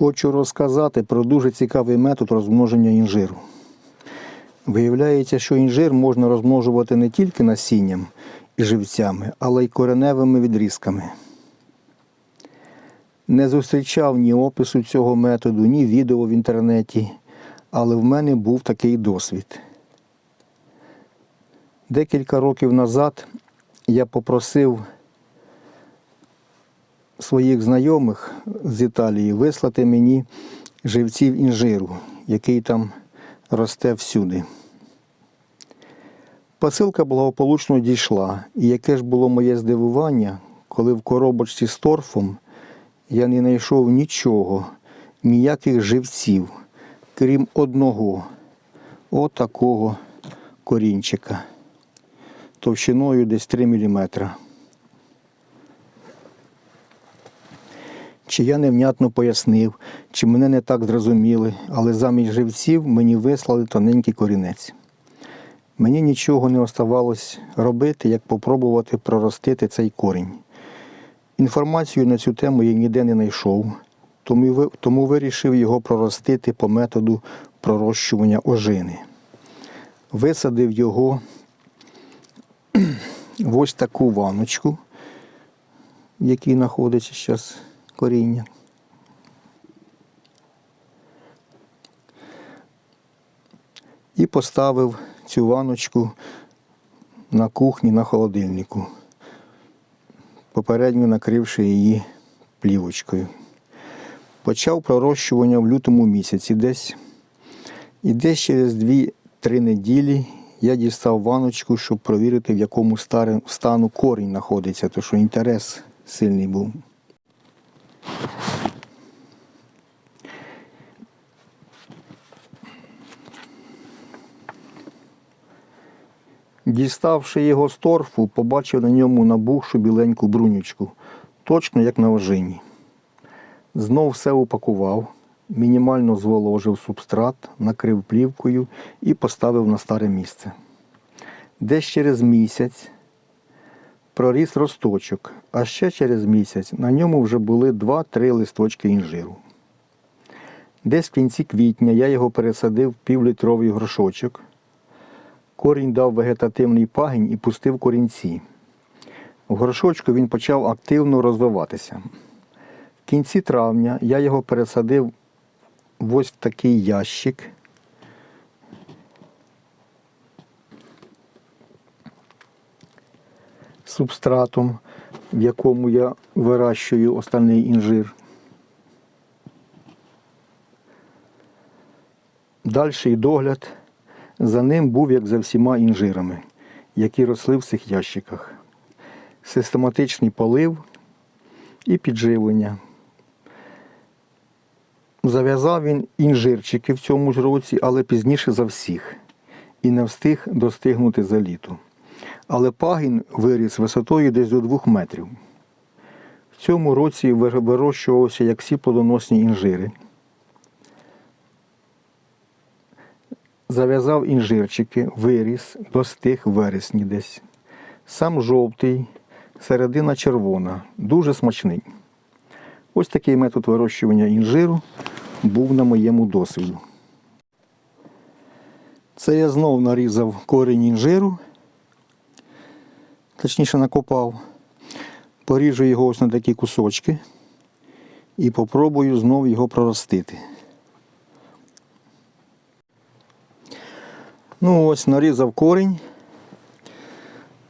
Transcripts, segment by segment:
Хочу розказати про дуже цікавий метод розмноження інжиру. Виявляється, що інжир можна розмножувати не тільки насінням і живцями, але й кореневими відрізками. Не зустрічав ні опису цього методу, ні відео в інтернеті, але в мене був такий досвід. Декілька років назад я попросив своїх знайомих з Італії вислати мені живців інжиру, який там росте всюди. Посилка благополучно дійшла, і яке ж було моє здивування, коли в коробочці з торфом я не знайшов нічого, ніяких живців, крім одного отакого корінчика товщиною десь 3 мм. Чи я невнятно пояснив, чи мене не так зрозуміли, але замість живців мені вислали тоненький корінець. Мені нічого не оставалось робити, як попробувати проростити цей корінь. Інформацію на цю тему я ніде не знайшов, тому, вирішив його проростити по методу пророщування ожини. Висадив його в ось таку ваночку, в якій знаходиться зараз коріння. І поставив цю ваночку на кухні на холодильнику, попередньо накривши її плівочкою. Почав пророщування в лютому місяці десь. І десь через 2-3 неділі я дістав ваночку, щоб провірити, в якому стану корінь знаходиться, тому що інтерес сильний був. Діставши його з торфу, побачив на ньому набухшу біленьку брунючку, точно як на ожині. Знов все упакував, мінімально зволожив субстрат, накрив плівкою і поставив на старе місце. Десь через місяць проріс росточок, а ще через місяць на ньому вже були 2-3 листочки інжиру. Десь в кінці квітня я його пересадив в півлітровий горшочок. Корінь дав вегетативний пагінь і пустив корінці. В горшочку він почав активно розвиватися. В кінці травня я його пересадив ось в такий ящик. Субстратом, в якому я вирощую остальний інжир. Дальший догляд за ним був як за всіма інжирами, які росли в цих ящиках. Систематичний полив і підживлення. Зав'язав він інжирчики в цьому ж році, але пізніше за всіх, і не встиг достигнути за літо. Але пагін виріс висотою десь до 2 метрів. В цьому році вирощувався як всі плодоносні інжири. Зав'язав інжирчики, виріс, достиг вересні десь. Сам жовтий, середина червона, дуже смачний. Ось такий метод вирощування інжиру був на моєму досвіду. Це я знов нарізав корінь інжиру, точніше накопав. Поріжу його ось на такі кусочки і попробую знов його проростити. Ну ось нарізав корінь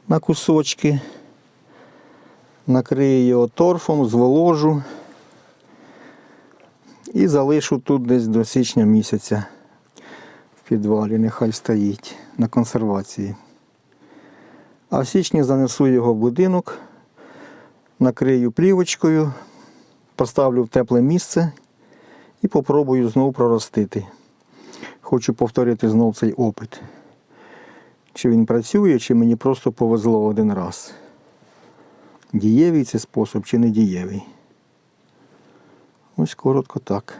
на кусочки, накрию його торфом, зволожу і залишу тут десь до січня місяця в підвалі, нехай стоїть на консервації. А в січні занесу його в будинок, накрию плівочкою, поставлю в тепле місце і попробую знову проростити. Хочу повторити знов цей опит. Чи він працює, чи мені просто повезло один раз. Дієвий цей спосіб чи не дієвий. Ось коротко так.